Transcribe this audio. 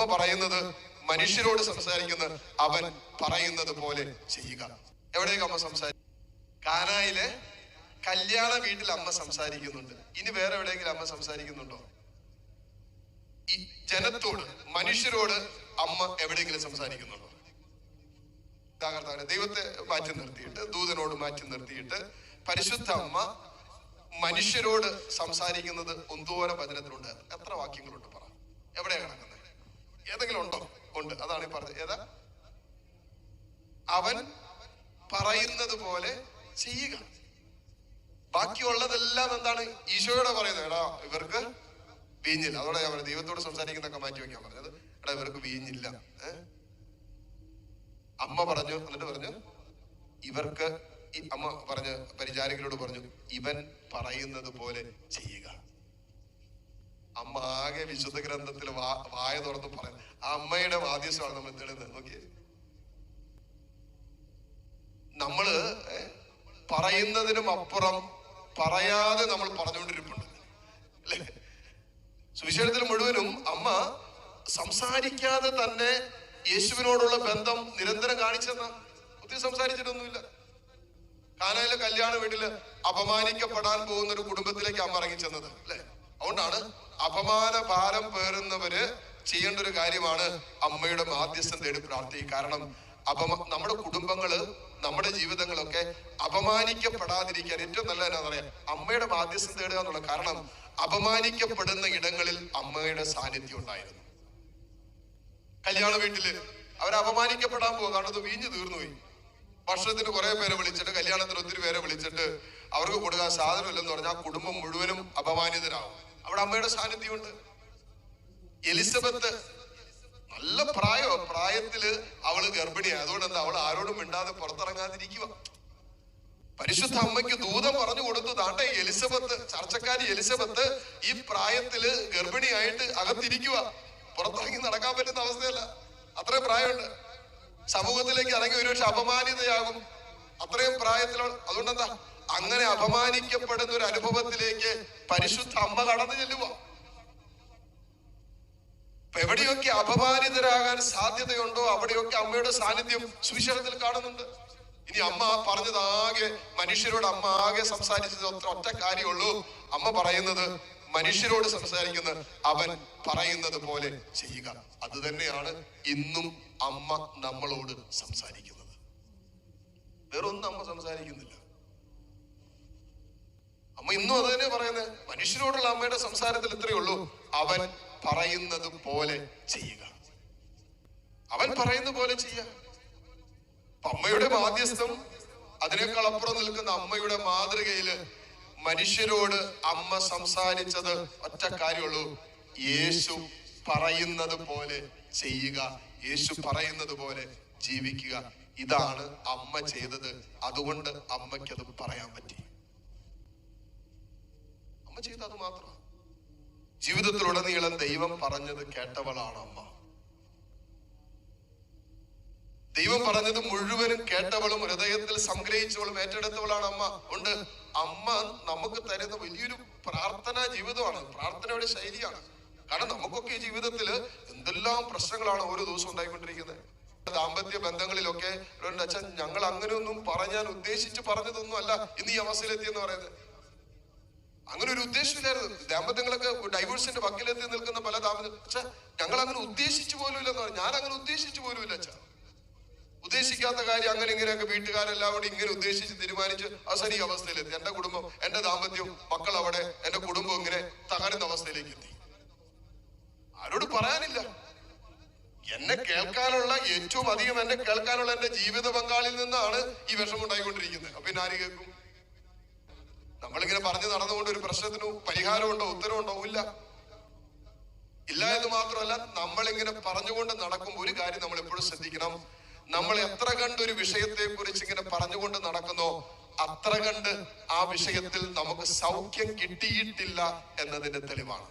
അമ്മ പറയുന്നത് മനുഷ്യരോട് സംസാരിക്കുന്ന അവൻ പറയുന്നത് പോലെ ചെയ്യുക. എവിടെയൊക്കെ അമ്മ സംസാരിക്കും കാനായിലെ കല്യാണ വീട്ടിൽ അമ്മ സംസാരിക്കുന്നുണ്ട്. ഇനി വേറെ എവിടെയെങ്കിലും അമ്മ സംസാരിക്കുന്നുണ്ടോ? ഈ ജനത്തോട് മനുഷ്യരോട് അമ്മ എവിടെയെങ്കിലും സംസാരിക്കുന്നുണ്ടോ? ഉദാഹരണത്തിന് ദൈവത്തെ മാറ്റി നിർത്തിയിട്ട് ദൂതനോട് മാറ്റി നിർത്തിയിട്ട് പരിശുദ്ധ അമ്മ മനുഷ്യരോട് സംസാരിക്കുന്നത് ഒന്നുപോലെ വചനത്തിലുണ്ട്? എത്ര വാക്യങ്ങളുണ്ട് പറ. എവിടെയാ കിടക്കുന്നത് ഏതെങ്കിലും ഉണ്ടോ? ഉണ്ട്. അതാണ് ഈ പറഞ്ഞത്. ഏതാ? അവൻ പറയുന്നത് പോലെ ചെയ്യുക. ബാക്കിയുള്ളതെല്ലാം എന്താണ്? ഈശോയോടെ പറയുന്നത്. എടാ ഇവർക്ക് വീഞ്ഞില്ല. അതോടെ ഞാൻ ദൈവത്തോട് സംസാരിക്കുന്നൊക്കെ മാറ്റി വെക്കാൻ പറഞ്ഞത്. എടാ ഇവർക്ക് വീഞ്ഞില്ല? അമ്മ പറഞ്ഞു എന്നിട്ട് പറഞ്ഞു ഇവർക്ക് ഈ അമ്മ പറഞ്ഞ് പരിചാരകരോട് പറഞ്ഞു ഇവൻ പറയുന്നത് പോലെ ചെയ്യുക. അമ്മ ആകെ വിശുദ്ധ ഗ്രന്ഥത്തിൽ വായ തുറന്ന് പറയാം. ആ അമ്മയുടെ വാദ്യസ്വമാണ് നമ്മൾ തെളിയുന്നത് നോക്കിയേ. നമ്മൾ പറയുന്നതിനും അപ്പുറം പറയാതെ നമ്മൾ പറഞ്ഞുകൊണ്ടിരിപ്പുണ്ട്. അല്ലേ? സുവിശേഷത്തിൽ മുഴുവനും അമ്മ സംസാരിക്കാതെ തന്നെ യേശുവിനോടുള്ള ബന്ധം നിരന്തരം കാണിച്ചെന്ന. ഒത്തിരി സംസാരിച്ചിട്ടൊന്നുമില്ല. കാനയിലെ കല്യാണ വീട്ടിൽ അപമാനിക്കപ്പെടാൻ പോകുന്ന ഒരു കുടുംബത്തിലേക്ക് അമ്മ ഇറങ്ങി ചെന്നത് അല്ലെ? അതുകൊണ്ടാണ് അപമാന ഭാരം പേറുന്നവര് ചെയ്യേണ്ട ഒരു കാര്യമാണ് അമ്മയുടെ മാധ്യസ്ഥം തേടി പ്രാർത്ഥിക്കുക. കാരണം അപമ നമ്മുടെ കുടുംബങ്ങൾ നമ്മുടെ ജീവിതങ്ങളൊക്കെ അപമാനിക്കപ്പെടാതിരിക്കാൻ ഏറ്റവും നല്ല പറയാ അമ്മയുടെ മാധ്യസ്ഥം തേടുക എന്നുള്ള കാരണം അപമാനിക്കപ്പെടുന്ന ഇടങ്ങളിൽ അമ്മയുടെ സാന്നിധ്യം ഉണ്ടായിരുന്നു. കല്യാണ വീട്ടിൽ അവർ അപമാനിക്കപ്പെടാൻ പോകും കാരണം അത് വീഞ്ഞു തീർന്നുപോയി. ഭക്ഷണത്തിന് കുറെ പേരെ വിളിച്ചിട്ട് കല്യാണത്തിന് ഒത്തിരി പേരെ വിളിച്ചിട്ട് അവർക്ക് കൊടുക്കാൻ സാധനമില്ലെന്ന് പറഞ്ഞാൽ ആ കുടുംബം മുഴുവനും അപമാനിതരാകും അവിടെ അമ്മയുടെ സാന്നിധ്യമുണ്ട്. എലിസബത്ത് നല്ല പ്രായോ പ്രായത്തിൽ അവൾ ഗർഭിണിയാണ് അതുകൊണ്ട് എന്താ അവൾ ആരോടും മിണ്ടാതെ പുറത്തിറങ്ങാതിരിക്കുക പരിശുദ്ധ അമ്മയ്ക്ക് ദൂതം പറഞ്ഞു കൊടുത്തു. താണ്ടെ എലിസബത്ത് ചർച്ചക്കാരി എലിസബത്ത് ഈ പ്രായത്തിൽ ഗർഭിണിയായിട്ട് അകത്തിരിക്കുക പുറത്തിറങ്ങി നടക്കാൻ പറ്റുന്ന അവസ്ഥയല്ല. അത്രയും പ്രായമുണ്ട്. സമൂഹത്തിലേക്ക് ഇറങ്ങി ഒരുപക്ഷെ അപമാനിതയാകും. അത്രയും പ്രായത്തിൽ അതുകൊണ്ട് എന്താ അങ്ങനെ അപമാനിക്കപ്പെടുന്ന ഒരു അനുഭവത്തിലേക്ക് പരിശുദ്ധ അമ്മ കടന്നു ചെല്ലുക എവിടെയൊക്കെ അപമാനിതരാകാൻ സാധ്യതയുണ്ടോ അവിടെയൊക്കെ അമ്മയുടെ സാന്നിധ്യം സുവിശേഷത്തിൽ കാണുന്നുണ്ട്. ഇനി അമ്മ പറഞ്ഞത് ആകെ മനുഷ്യരോട് അമ്മ ആകെ സംസാരിച്ചത് ഒറ്റ ഒറ്റ കാര്യമുള്ളൂ. അമ്മ പറയുന്നത് മനുഷ്യരോട് സംസാരിക്കുന്ന അവൻ പറയുന്നത് പോലെ ചെയ്യുക. അത് തന്നെയാണ് ഇന്നും അമ്മ നമ്മളോട് സംസാരിക്കുന്നത്. വേറൊന്നും അമ്മ സംസാരിക്കുന്നില്ല. അമ്മ ഇന്നും അത് തന്നെ പറയുന്നത് മനുഷ്യരോടുള്ള അമ്മയുടെ സംസാരത്തിൽ ഇത്രയേ ഉള്ളൂ. അവൻ പറയുന്നത് പോലെ ചെയ്യുക. അവൻ പറയുന്നത് പോലെ ചെയ്യുക. അമ്മയുടെ മാധ്യസ്ഥം അതിനേക്കാൾ അപ്പുറം നിൽക്കുന്ന അമ്മയുടെ മാതൃകയിൽ മനുഷ്യരോട് അമ്മ സംസാരിച്ചത് ഒറ്റ കാര്യമുള്ളൂ. യേശു പറയുന്നത് പോലെ ചെയ്യുക. യേശു പറയുന്നത് പോലെ ജീവിക്കുക. ഇതാണ് അമ്മ ചെയ്തത്. അതുകൊണ്ട് അമ്മയ്ക്ക് അത് പറയാൻ പറ്റി. അമ്മ ചെയ്ത അത് മാത്രം. ജീവിതത്തിലുടനീളം ദൈവം പറഞ്ഞത് കേട്ടവളാണ് അമ്മ. ദൈവം പറഞ്ഞത് മുഴുവനും കേട്ടവളും ഹൃദയത്തിൽ സംഗ്രഹിച്ചവളും ഏറ്റെടുത്തവളാണ് അമ്മ. ഉണ്ട്. അമ്മ നമുക്ക് തരുന്ന വലിയൊരു പ്രാർത്ഥനാ ജീവിതമാണ്. പ്രാർത്ഥനയുടെ ശൈലിയാണ്. കാരണം നമുക്കൊക്കെ ഈ ജീവിതത്തിൽ എന്തെല്ലാം പ്രശ്നങ്ങളാണ് ഓരോ ദിവസവും ഉണ്ടായിക്കൊണ്ടിരിക്കുന്നത്. ദാമ്പത്യ ബന്ധങ്ങളിലൊക്കെ അച്ഛൻ ഞങ്ങൾ അങ്ങനെയൊന്നും പറഞ്ഞാൽ ഉദ്ദേശിച്ച് പറഞ്ഞതൊന്നും അല്ല ഇന്ന് ഈ അവസ്ഥയിലെത്തിയെന്ന് പറയുന്നത്. അങ്ങനെ ഒരു ഉദ്ദേശമില്ലായിരുന്നു. ദാമ്പത്യങ്ങളൊക്കെ ഡൈവേഴ്സിന്റെ വക്കിലെത്തി നിൽക്കുന്ന പല ദാമ്പത്യം പക്ഷെ ഞങ്ങൾ അങ്ങനെ ഉദ്ദേശിച്ചു പോലും ഇല്ലെന്ന് പറഞ്ഞു. ഞാൻ അങ്ങനെ ഉദ്ദേശിച്ചു പോലും ഇല്ല അച്ഛാ ഉദ്ദേശിക്കാത്ത കാര്യം അങ്ങനെ ഇങ്ങനെയൊക്കെ വീട്ടുകാരെല്ലാം കൂടി ഇങ്ങനെ ഉദ്ദേശിച്ച് തീരുമാനിച്ച് അവസാന ഈ അവസ്ഥയിലെത്തി. എന്റെ കുടുംബം എന്റെ ദാമ്പത്യം മക്കൾ അവിടെ എന്റെ കുടുംബം ഇങ്ങനെ തകരുന്ന അവസ്ഥയിലേക്ക് എത്തി. ആരോട് പറയാനില്ല. എന്നെ കേൾക്കാനുള്ള ഏറ്റവും അധികം എന്നെ കേൾക്കാനുള്ള എന്റെ ജീവിത പങ്കാളിയിൽ നിന്നാണ് ഈ വിഷമം ഉണ്ടായിക്കൊണ്ടിരിക്കുന്നത്. അപ്പൊ പിന്നെ ആര് കേൾക്കും? നമ്മളിങ്ങനെ പറഞ്ഞു നടന്നുകൊണ്ട് ഒരു പ്രശ്നത്തിന് പരിഹാരമുണ്ടോ ഉത്തരവുണ്ടോ ഇല്ല. ഇല്ല എന്ന് മാത്രമല്ല നമ്മളിങ്ങനെ പറഞ്ഞുകൊണ്ട് നടക്കുമ്പോൾ ഒരു കാര്യം നമ്മൾ എപ്പോഴും ശ്രദ്ധിക്കണം. നമ്മൾ എത്ര കണ്ട് ഒരു വിഷയത്തെ കുറിച്ച് ഇങ്ങനെ പറഞ്ഞുകൊണ്ട് നടക്കുന്നോ അത്ര കണ്ട് ആ വിഷയത്തിൽ നമുക്ക് സൗഖ്യം കിട്ടിയിട്ടില്ല എന്നതിന്റെ തെളിവാണ്.